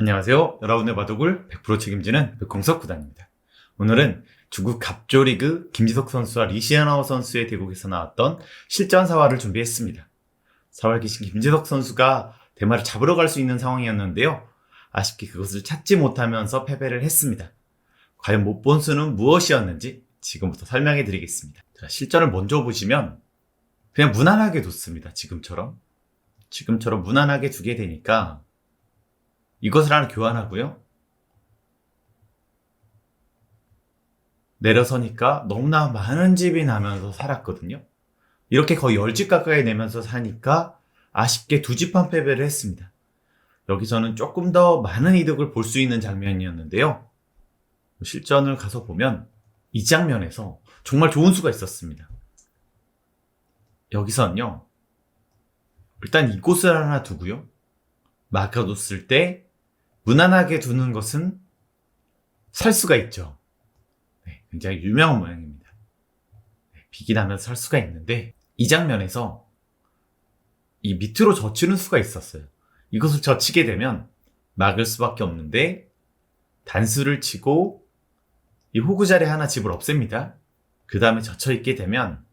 안녕하세요. 여러분의 바둑을 100% 책임지는 백홍석 구단입니다. 오늘은 중국 갑조리그 김지석 선수와 리시아나오 선수의 대국에서 나왔던 실전 사활을 준비했습니다. 사활 기신 김지석 선수가 대마를 잡으러 갈 수 있는 상황이었는데요. 아쉽게 그것을 찾지 못하면서 패배를 했습니다. 과연 못 본 수는 무엇이었는지 지금부터 설명해 드리겠습니다. 자, 실전을 먼저 보시면 그냥 무난하게 뒀습니다. 지금처럼. 지금처럼 무난하게 두게 되니까 이것을 하나 교환하고요. 내려서니까 너무나 많은 집이 나면서 살았거든요. 이렇게 거의 10집 가까이 내면서 사니까 아쉽게 두 집 한 패배를 했습니다. 여기서는 조금 더 많은 이득을 볼 수 있는 장면이었는데요. 실전을 가서 보면 이 장면에서 정말 좋은 수가 있었습니다. 여기서는요. 일단 이곳을 하나 두고요. 막아뒀을 때 무난하게 두는 것은 살 수가 있죠. 네, 굉장히 유명한 모양입니다. 네, 비기 나면서 살 수가 있는데 이 장면에서 이 밑으로 젖히는 수가 있었어요. 이것을 젖히게 되면 막을 수밖에 없는데 단수를 치고 이 호구 자리 하나 집을 없앱니다. 그 다음에 젖혀 있게 되면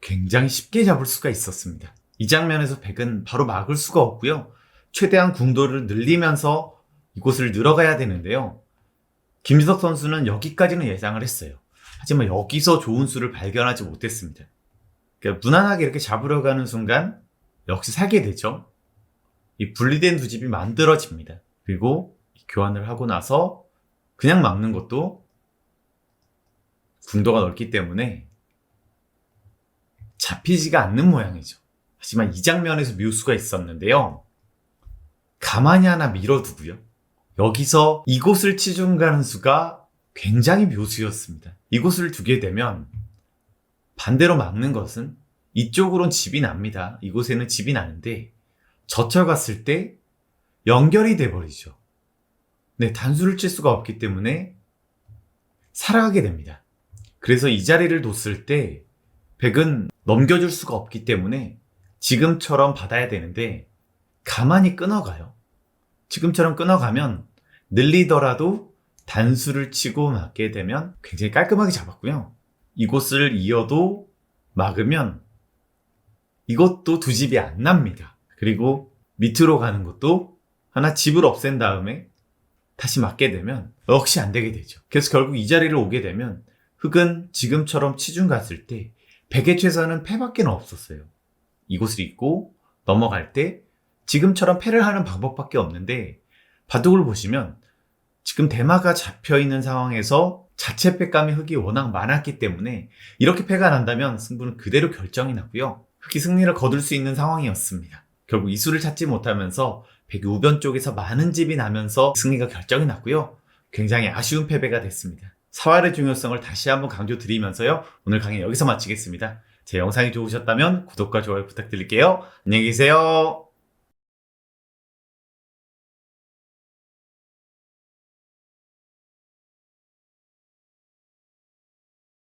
굉장히 쉽게 잡을 수가 있었습니다. 이 장면에서 백은 바로 막을 수가 없고요. 최대한 궁도를 늘리면서 이곳을 늘어가야 되는데요. 김지석 선수는 여기까지는 예상을 했어요. 하지만 여기서 좋은 수를 발견하지 못했습니다. 그러니까 무난하게 이렇게 잡으려 가는 순간 역시 살게 되죠. 이 분리된 두 집이 만들어집니다. 그리고 교환을 하고 나서 그냥 막는 것도 궁도가 넓기 때문에 잡히지가 않는 모양이죠. 하지만 이 장면에서 묘수가 있었는데요. 가만히 하나 밀어두고요. 여기서 이곳을 치중 가는 수가 굉장히 묘수였습니다. 이곳을 두게 되면 반대로 막는 것은 이쪽으론 집이 납니다. 이곳에는 집이 나는데 젖혀 갔을 때 연결이 돼버리죠. 네, 단수를 칠 수가 없기 때문에 살아가게 됩니다. 그래서 이 자리를 뒀을 때 백은 넘겨줄 수가 없기 때문에 지금처럼 받아야 되는데 가만히 끊어가요. 지금처럼 끊어가면 늘리더라도 단수를 치고 맞게 되면 굉장히 깔끔하게 잡았고요. 이곳을 이어도 막으면 이것도 두 집이 안 납니다. 그리고 밑으로 가는 것도 하나 집을 없앤 다음에 다시 맞게 되면 역시 안 되게 되죠. 그래서 결국 이 자리를 오게 되면 흑은 지금처럼 치중 갔을 때 백의 최선은 패밖에 없었어요. 이곳을 잊고 넘어갈 때 지금처럼 패를 하는 방법밖에 없는데 바둑을 보시면 지금 대마가 잡혀 있는 상황에서 자체 패감이 흑이 워낙 많았기 때문에 이렇게 패가 난다면 승부는 그대로 결정이 나고요. 흑이 승리를 거둘 수 있는 상황이었습니다. 결국 이수를 찾지 못하면서 백이 우변 쪽에서 많은 집이 나면서 승리가 결정이 났고요. 굉장히 아쉬운 패배가 됐습니다. 사활의 중요성을 다시 한번 강조드리면서요. 오늘 강의 여기서 마치겠습니다. 제 영상이 좋으셨다면 구독과 좋아요 부탁드릴게요. 안녕히 계세요.